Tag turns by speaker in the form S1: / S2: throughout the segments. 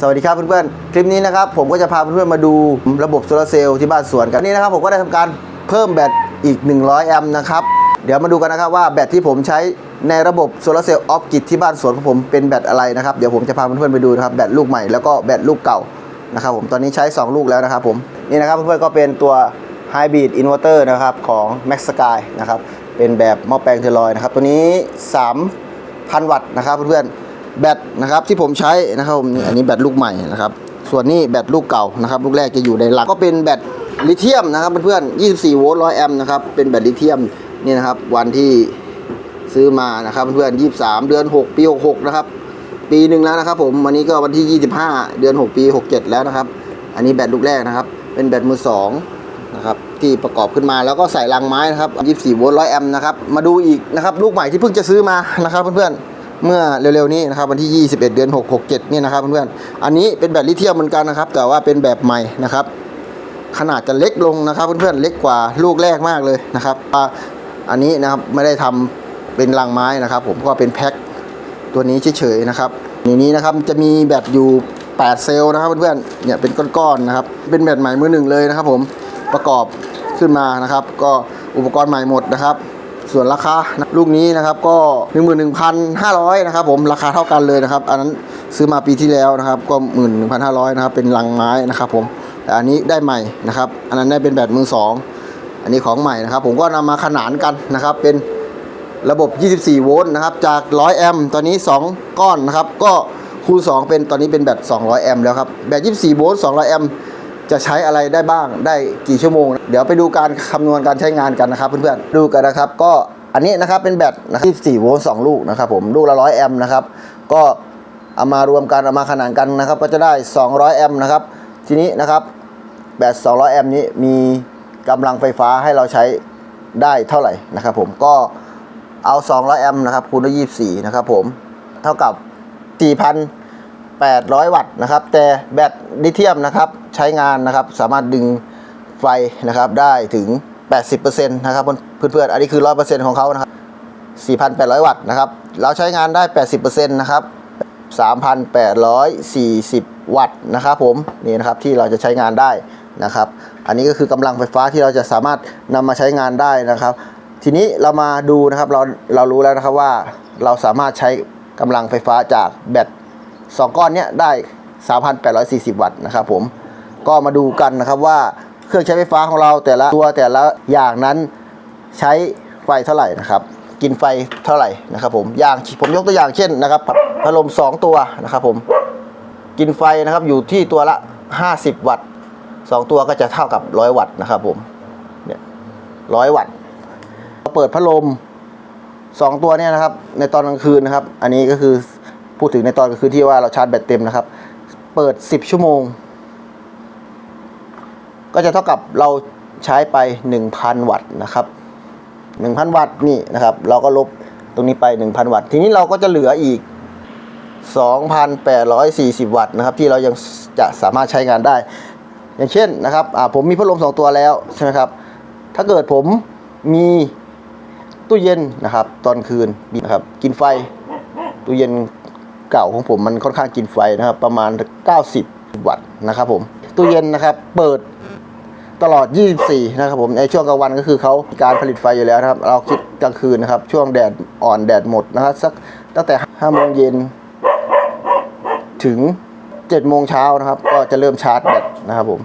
S1: สวัสดีครับเพื่อนๆ คลิปนี้นะครับผมก็จะพาเพื่อนๆมาดูระบบโซลาเซลล์ที่บ้านสวนกันนนี้นะครับผมก็ได้ทำการเพิ่มแบตอีก 100 แอมป์นะครับ เดี๋ยวมาดูกันนะครับว่าแบตที่ผมใช้ในระบบโซลาเซลล์ออฟกิจที่บ้านสวนของผมเป็นแบตอะไรนะครับเดี๋ยวผมจะพาเพื่อนๆไปดูนะครับแบตลูกใหม่แล้วก็แบตลูกเก่านะครับผมตอนนี้ใช้ 2 ลูกแล้วนะครับผมนี่นะครับเพื่อนๆก็เป็นตัว Hybrid Inverter นะครับของ Max Sky นะครับเป็นแบบหม้อแปลงเทอร์ลอยนะครับตัวนี้ 3,000 วัตต์นะครับเพื่อนๆ แบตนะครับที่ผมใช้นะครับผมอันนี้แบตลูกใหม่นะครับ ส่วนนี้แบตลูกเก่านะครับลูกแรกจะอยู่ในหลักก็เป็นแบตลิเธียมนะครับเพื่อนๆ24 โวลต์100แอมป์นะครับเป็นแบตลิเธียมนี่นะครับวันที่ซื้อมานะครับเพื่อนๆ23 เดือน 6 ปี 66 นะครับ ปีหนึ่งแล้วนะครับ ผมวันนี้ก็วันที่ 25 เดือน 6 ปี 67 แล้วนะครับ อันนี้แบตลูกแรกนะครับ เป็นแบตมือสองนะครับที่ประกอบขึ้นมาแล้วก็ใส่รังไม้นะครับ 24 โวลต์100แอมป์นะครับมาดูอีกนะครับลูกใหม่ที่เพิ่งจะซื้อมานะครับเพื่อนๆ เมื่อเร็วๆนี้นะครับวันที่ 21 เดือน 6 67นี่ยนะครับเพื่อนๆ อันนี้เป็นแบตลิเธียมเหมือนกันนะครับ แต่ว่าเป็นแบบใหม่นะครับ ขนาดจะเล็กลงนะครับเพื่อนๆ เล็กกว่าลูกแรกมากเลยนะครับอันนี้นะครับไม่ได้ทำเป็นรังไม้นะครับ ผมก็เป็นแพ็คตัวนี้เฉยๆนะครับในนี้นะครับจะมีแบตอยู่ 8 เซลล์นะครับเพื่อนๆ เนี่ยเป็นก้อนๆนะครับ เป็นแบตใหม่มือหนึ่งเลยนะครับ ผมประกอบขึ้นมานะครับ ก็อุปกรณ์ใหม่หมดนะครับ ส่วนราคานะลูกนี้นะครับก็ 11,500นะครับผมราคาเท่ากันเลยนะครับ อันนั้นซื้อมาปีที่แล้วนะครับ ก็ 11,500นะครับเป็นลังไม้นะครับผมแต่อันนี้ได้ใหม่นะครับ อันนั้นได้เป็นแบตมือสองอันนี้ของใหม่นะครับ ผมก็นำมาขนานกันนะครับ เป็นระบบ 24 โวลต์นะครับ จาก 100 แอมป์ตอนนี้ 2 ก้อนนะครับ ก็คูณ2เป็นตอนนี้เป็นแบต200 แอมป์แล้วครับ แบต24 โวลต์ 200 แอมป์ จะใช้อะไรได้บ้างได้กี่ชั่วโมง เดี๋ยวไปดูการคำนวณการใช้งานกันนะครับเพื่อนๆดูกันนะครับ ก็อันนี้นะครับเป็นแบตนะครับ24โวลต์2ลูกนะครับผมลูกละ100แอมป์นะครับก็เอามารวมกันเอามาขนานกันนะครับ ก็จะได้ 200แอมป์นะครับ ทีนี้นะครับแบต200แอมป์นี้มีกำลังไฟฟ้าให้เราใช้ได้เท่าไหร่นะครับผมก็เอา 200แอมป์นะครับคูณด้วย24นะครับผมเท่ากับ 800 วัตต์นะครับ แต่แบตลิเธียมนะครับใช้งานนะครับสามารถดึงไฟนะครับได้ถึง 80%นะครับเพื่อนๆอันนี้คือ 100%ของเขานะครับ 4,800 วัตต์นะครับ เราใช้งานได้ 80%นะครับ 3,840 วัตต์นะครับผมนี่นะครับที่เราจะใช้งานได้นะครับ อันนี้ก็คือกำลังไฟฟ้าที่เราจะสามารถนำมาใช้งานได้นะครับ ทีนี้เรามาดูนะครับเราเรารู้แล้วนะครับว่าเราสามารถใช้กำลังไฟฟ้าจากแบต 2 ก้อนเนี้ยได้ 3,840 วัตต์นะครับผมก็มาดูกันนะครับว่าเครื่องใช้ไฟฟ้าของเราแต่ละตัวแต่ละอย่างนั้นใช้ไฟเท่าไหร่นะครับ กินไฟเท่าไหร่นะครับผมอย่างผมยกตัวอย่างเช่นนะครับพัดลม2 ตัวนะครับผมกินไฟนะครับอยู่ที่ตัวละ 50 วัตต์ 2 ตัวก็จะเท่ากับ 100 วัตต์นะครับผมเนี่ย100วัตต์เปิดพัดลมสองตัวเนี่ยนะครับ ในตอนกลางคืนนะครับ อันนี้ก็คือ พูดถึงในตอนกลางคืนที่ว่าเราชาร์จแบตเต็มนะครับ เปิด 10 ชั่วโมง ก็จะเท่ากับเราใช้ไป 1,000 วัตต์นะครับ 1,000 วัตต์นี่นะครับ เราก็ลบตรงนี้ไป 1,000 วัตต์ ทีนี้เราก็จะเหลืออีก 2,840 วัตต์นะครับ ที่เรายังจะสามารถใช้งานได้ อย่างเช่นนะครับผมมีพัดลม 2 ตัวแล้วใช่ไหมครับ ถ้าเกิดผมมีตู้เย็นนะครับ ตอนคืนนะครับ กินไฟตู้เย็น เก่าของผมมันค่อนข้างกินไฟนะครับ ประมาณ 90 วัตต์นะครับผมตู้เย็นนะครับเปิดตลอด 24 นะครับผม ในช่วงกลางวันก็คือเขามีการผลิตไฟอยู่แล้วนะครับ เราคิดกลางคืนนะครับ ช่วงแดดอ่อนแดดหมดนะครับสักตั้งแต่5โมงเย็นถึง 7 โมงเช้านะครับ ก็จะเริ่มชาร์จแบตนะครับผม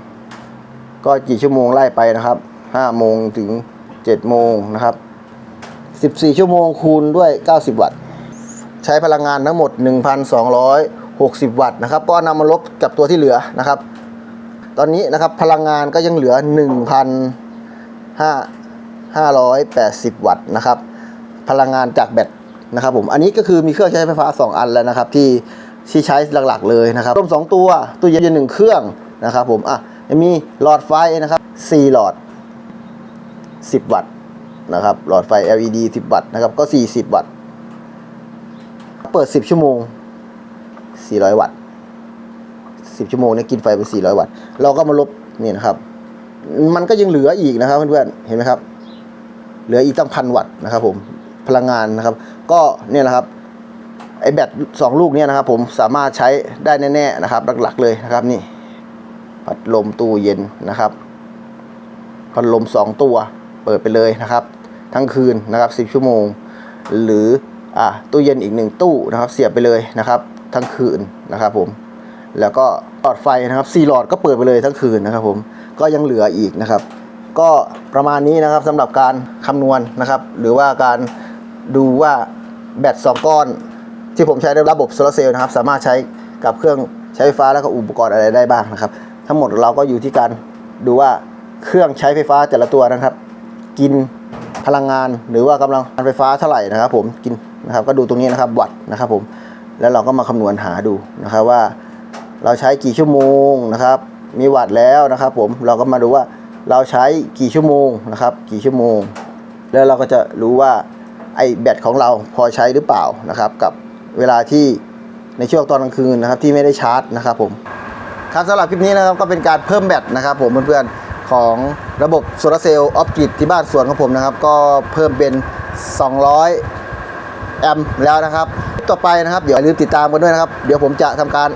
S1: ก็กี่ชั่วโมงไล่ไปนะครับ 5 โมงถึง 7 โมงนะครับ 14 ชั่วโมงคูณด้วย 90 วัตต์ ใช้พลังงานทั้งหมด 1,260 วัตต์นะครับ ก็นำมาลบกับตัวที่เหลือนะครับ ตอนนี้นะครับพลังงานก็ยังเหลือ 1,580 วัตต์นะครับ พลังงานจากแบตนะครับผม อันนี้ก็คือมีเครื่องใช้ไฟฟ้า 2 อันแล้วนะครับ ที่ที่ใช้หลักๆเลยนะครับร่ม2 ตัว ตู้เย็นหนึ่งเครื่องนะครับผม อะ มีหลอดไฟนะครับ4หลอด 10 วัตต์นะครับ หลอดไฟ LED 10 วัตต์นะครับ ก็ 40 วัตต์ เปิด 10 ชั่วโมง 400 วัตต์ 10 ชั่วโมงเนี่ยกินไฟไป 400 วัตต์ เราก็มาลบเนี่ยนะครับ มันก็ยังเหลืออีกนะครับเพื่อนๆ เห็นไหมครับ เหลืออีกตั้งพันวัตต์นะครับผม พลังงานนะครับ ก็เนี่ยแหละครับ ไอแบตสองลูกเนี้นะครับผมสามารถใช้ได้แน่ๆนะครับ หลักๆเลยนะครับนี่ พัดลมตู้เย็นนะครับ พัดลมสองตัว เปิดไปเลยนะครับ ทั้งคืนนะครับ 10 ชั่วโมง หรือ ตู้เย็นอีกหนึ่งตู้นะครับเสียบไปเลยนะครับทั้งคืนนะครับผมแล้วก็หลอดไฟนะครับ4หลอดก็เปิดไปเลยทั้งคืนนะครับผมก็ยังเหลืออีกนะครับ ก็ประมาณนี้นะครับสำหรับการคำนวณนะครับ หรือว่าการดูว่าแบตสองก้อน ที่ผมใช้ในระบบโซลาร์เซลล์นะครับ สามารถใช้กับเครื่องใช้ไฟฟ้าแล้วก็อุปกรณ์อะไรได้บ้างนะครับ ทั้งหมดเราก็อยู่ที่การดูว่าเครื่องใช้ไฟฟ้าแต่ละตัวนะครับ กินพลังงานหรือว่ากำลังการไฟฟ้าเท่าไหร่นะครับ ผมกิน นะครับ ก็ดูตรงนี้นะครับวัตนะครับผมแล้วเราก็มาคำนวณหาดูนะครับว่า เราใช้กี่ชั่วโมงนะครับ มีวัตแล้วนะครับ ผมเราก็มาดูว่าเราใช้กี่ชั่วโมงนะครับ กี่ชั่วโมง แล้วเราก็จะรู้ว่าไอแบตของเราพอใช้หรือเปล่านะครับ กับเวลาที่ในช่วงตอนกลางคืนนะครับที่ไม่ได้ชาร์จนะครับผมครับสำหรับคลิปนี้นะครับก็เป็นการเพิ่มแบตนะครับ ผมเพื่อนๆของระบบโซลาเซลล์ออฟกริดที่บ้านสวนของผมนะครับ ก็เพิ่มเป็น 200 แอมป์แล้วนะครับ ต่อไปนะครับ เดี๋ยวอย่าลืมติดตามกันด้วยนะครับ เดี๋ยวผมจะทำการ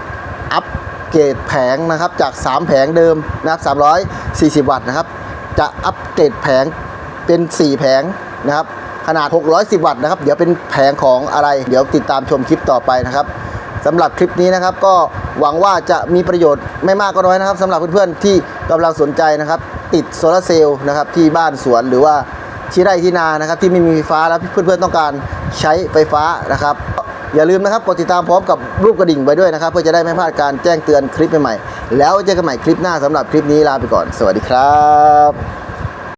S1: อัปเกรดแผงนะครับจาก 3 แผงเดิมนะครับ340 วัตต์นะครับ จะอัปเกรดแผงเป็น 4 แผงนะครับ ขนาด 610 วัตต์นะครับ เดี๋ยวเป็นแผงของอะไร เดี๋ยวติดตามชมคลิปต่อไปนะครับสำหรับคลิปนี้นะครับก็หวังว่าจะมีประโยชน์ไม่มากก็น้อยนะครับสำหรับเพื่อนๆที่กำลังสนใจนะครับ ติดโซลาร์เซลล์นะครับที่บ้านสวนหรือว่า ที่ไร่ที่นานะครับที่ไม่มีไฟฟ้าแล้วเพื่อนๆต้องการใช้ไฟฟ้านะครับอย่าลืมนะครับกดติดตามพร้อมกับรูปกระดิ่งไปด้วยนะครับ เพื่อจะได้ไม่พลาดการแจ้งเตือนคลิปใหม่ๆแล้วเจอกันใหม่คลิปหน้าสำหรับคลิปนี้ลาไปก่อน สวัสดีครับ